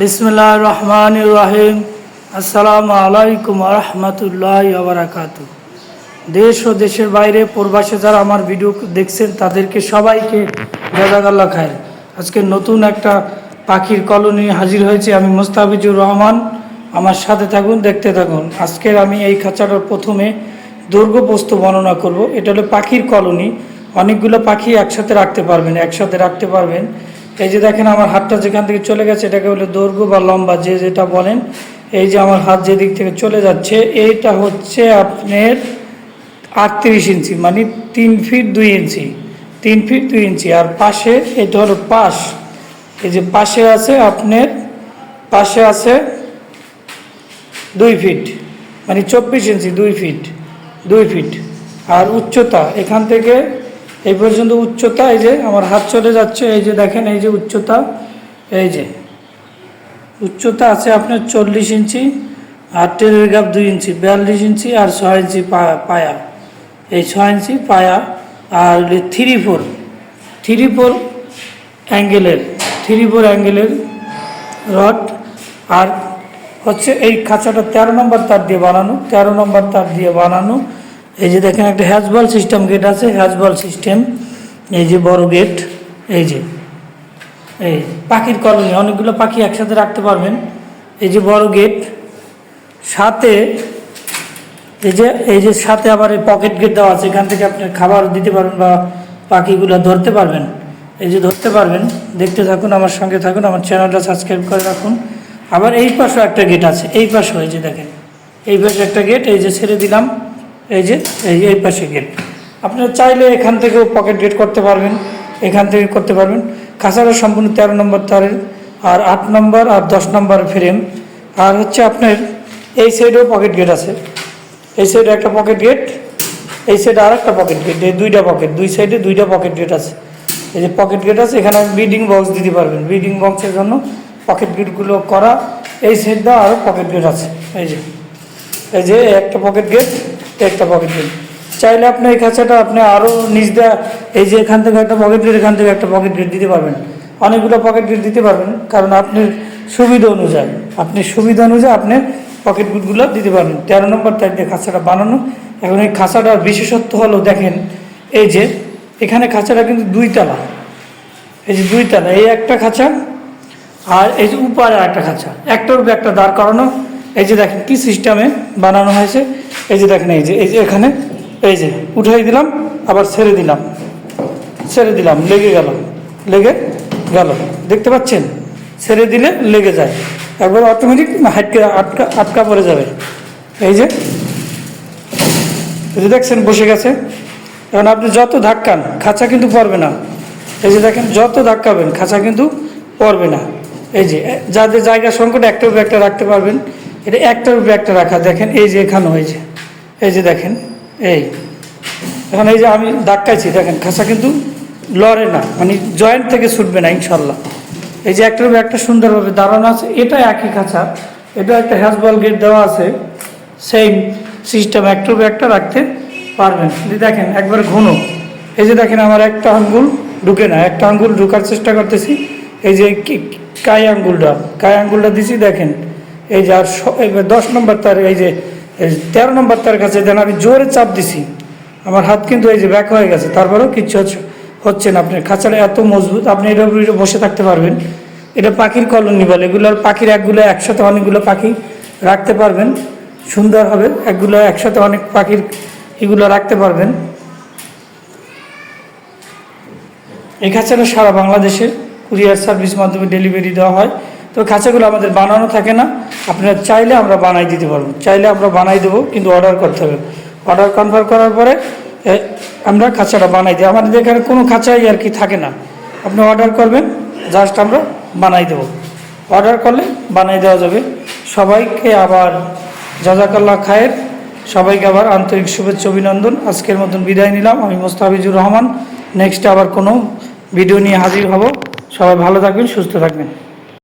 বিসমুল্লাহ রহমান রাহিম আসসালামু আলাইকুম রহমতুল্লাহ বারাকাত দেশ ও দেশের বাইরে প্রবাসে যারা আমার ভিডিও দেখছেন, তাদেরকে সবাইকে জাজাগাল্লা খায় আজকে নতুন একটা পাখির কলোনি হাজির হয়েছে আমি মোস্তাফিজুর রহমান। আমার সাথে থাকুন, দেখতে থাকুন। আজকের আমি এই খাঁচাটার প্রথমে দৈর্ঘ্যবস্তু বর্ণনা করব। এটা হলো পাখির কলোনি। অনেকগুলো পাখি একসাথে রাখতে পারবেন, একসাথে রাখতে পারবেন। এই যে দেখেন আমার হাতটা যেখান থেকে চলে গেছে, এটাকে বলে দৈর্ঘ্য বা লম্বা, যে যেটা বলেন, এই যে আমার হাত যেদিক থেকে চলে যাচ্ছে, এইটা হচ্ছে আপনার আটত্রিশ ইঞ্চি মানে তিন ফিট দুই ইঞ্চি, তিন ফিট দুই ইঞ্চি, আর পাশে এটা হলো পাশ, এই যে পাশে আছে আপনার, পাশে আছে দুই ফিট মানে চব্বিশ ইঞ্চি দুই ফিট দুই ফিট আর উচ্চতা, এখান থেকে এই পর্যন্ত উচ্চতা, এই যে আমার হাত চলে যাচ্ছে, এই যে দেখেন, এই যে উচ্চতা, এই যে উচ্চতা আছে আপনার চল্লিশ ইঞ্চি আর টেরের গাপ দুই ইঞ্চি, বিয়াল্লিশ ইঞ্চি আর ছয় ইঞ্চি পায়া। এই ছয় ইঞ্চি, পায়া আর থ্রি ফোর থ্রি ফোর অ্যাঙ্গেলের থ্রি ফোর অ্যাঙ্গেলের রড আর হচ্ছে এই খাঁচাটা তেরো নম্বর তার দিয়ে বানানো, তেরো নম্বর তার দিয়ে বানানো। এই যে দেখেন একটা হ্যাজবল সিস্টেম গেট আছে হ্যাজবল সিস্টেম এই যে বড় গেট এই যে, এই পাখির কলোনি অনেকগুলো পাখি একসাথে রাখতে পারবেন। এই যে বড় গেট সাথে এই যে এই যে সাথে আবার এই পকেট গেট দেওয়া আছে, এখান থেকে আপনি খাবার দিতে পারবেন বা পাখিগুলো ধরতে পারবেন। এই যে ধরতে পারবেন, দেখতে থাকুন, আমার সঙ্গে থাকুন, আমার চ্যানেলটা সাবস্ক্রাইব করে রাখুন। আবার এই পাশেও একটা গেট আছে, এই পাশেও, এই যে দেখেন, এই পাশে একটা গেট এই যে ছেড়ে দিলাম। এই যে, এই এই পাশে গেট আপনারা চাইলে এখান থেকেও পকেট গেট করতে পারবেন, এখান থেকে করতে পারবেন। খাঁচাটা সম্পূর্ণ তেরো নম্বর তারের আর আট নম্বর আর দশ নম্বর ফ্রেম আর হচ্ছে আপনার এই সাইডেও পকেট গেট আছে। এই সাইডে একটা পকেট গেট এই সাইডে আর একটা পকেট গেট এই দুইটা পকেট দুই সাইডে দুইটা পকেট গেট আছে। এই যে পকেট গেট আছে, এখানে ব্রিডিং বক্স দিতে পারবেন। ব্রিডিং বক্সের জন্য পকেট গেটগুলো করা, এই সাইডটা আরও পকেট গেট আছে। এই যে এই যে একটা পকেট গেট একটা পকেট গেট চাইলে আপনি এই খাঁচাটা আপনি আরও নিচ দেওয়া এই যে এখান থেকে একটা পকেট গেট এখান থেকে একটা পকেট গেট দিতে পারবেন। অনেকগুলো পকেট গেট দিতে পারবেন, কারণ আপনার সুবিধা অনুযায়ী আপনি সুবিধা অনুযায়ী আপনি পকেট গেটগুলো দিতে পারবেন। তেরো নম্বর তারিখ দিয়ে খাঁচাটা বানানো। এখন এই খাঁচাটার বিশেষত্ব হলো, দেখেন, এই যে এখানে খাঁচাটা কিন্তু দুই তালা। এই যে দুই তলা, এই একটা খাঁচা আর এই যে উপরে একটা খাঁচা। একটার উপরে একটা দাঁড় করানো। এই যে দেখেন কী সিস্টেমে বানানো হয়েছে। এই যে দেখেন, এই যে এই যে এখানে, এই যে, উঠাই দিলাম, আবার ছেড়ে দিলাম ছেড়ে দিলাম, লেগে গেল লেগে গেল, দেখতে পাচ্ছেন? ছেড়ে দিলে লেগে যায়, একবার অটোমেটিক হাটকে আটকা আটকা পড়ে যাবে। এই যে এই যে দেখছেন, বসে গেছে। এখন আপনি যত ধাক্কান, খাঁচা কিন্তু পড়বে না। এই যে দেখেন, যত ধাক্কাবেন, খাঁচা কিন্তু পড়বে না। এই যে যাদের জায়গা সংকট, একটার উপরে একটা রাখতে পারবেন। এটা একটার উপরে একটা রাখা। দেখেন, এই যে এখানে হয়েছে এই যে দেখেন, এই। এখন এই যে আমি ধাক্কাইছি দেখেন, খাঁচা কিন্তু লড়ে না মানে জয়েন্ট থেকে ছুটবে না, ইনশাল্লাহ। এই যে একটার একটা সুন্দরভাবে দাঁড়ানো আছে এটা একই খাঁচা এটা একটা হ্যাজবল গেট দেওয়া আছে সেম সিস্টেম একটার একটা রাখতে পারবেন। দেখেন, একবার ঘন। এই যে দেখেন, আমার একটা আঙ্গুল ঢুকে না, একটা আঙ্গুল ঢুকার চেষ্টা করতেছি, এই যে কি- কাই আঙ্গুলটা কাই আঙ্গুলটা দিছি, দেখেন। এই যে আর দশ নম্বর তার, এই যে তেরো নম্বর তার কাছে দেন, আমি জোরে চাপ দিছি। আমার হাত কিন্তু এই যে ব্যাক হয়ে গেছে। তারপরেও কিচ্ছু হচ্ছে না। আপনার খাঁচাটা এত মজবুত, আপনি উপরে বসে থাকতে পারবেন। এটা পাখির কলোনি বলে। এগুলোর পাখির একগুলো একসাথে অনেকগুলো পাখি রাখতে পারবেন। সুন্দর হবে। একগুলো একসাথে অনেক পাখির এগুলো রাখতে পারবেন। এই খাঁচাটা সারা বাংলাদেশে কুরিয়ার সার্ভিস মাধ্যমে ডেলিভারি দেওয়া হয়। তো খাঁচাগুলো আমাদের বানানো থাকে না। আপনারা চাইলে আমরা বানাই দিতে পারব। চাইলে আমরা বানাই দেবো, কিন্তু অর্ডার করতে হবে। অর্ডার কনফার্ম করার পরে আমরা খাঁচাটা বানাই দিই। আমাদের এখানে কোনো খাঁচাই আর কি থাকে না। আপনি অর্ডার করবেন জাস্ট আমরা বানাই দেবো। অর্ডার করলে বানাই দেওয়া যাবে। সবাইকে আবার জাজাকাল্লা খায়ের, সবাইকে আবার আন্তরিক শুভেচ্ছা, অভিনন্দন। আজকের মতন বিদায় নিলাম। আমি মোস্তাফিজুর রহমান। নেক্সট আবার কোনো ভিডিও নিয়ে হাজির হব। সবাই ভালো থাকবেন, সুস্থ থাকবেন।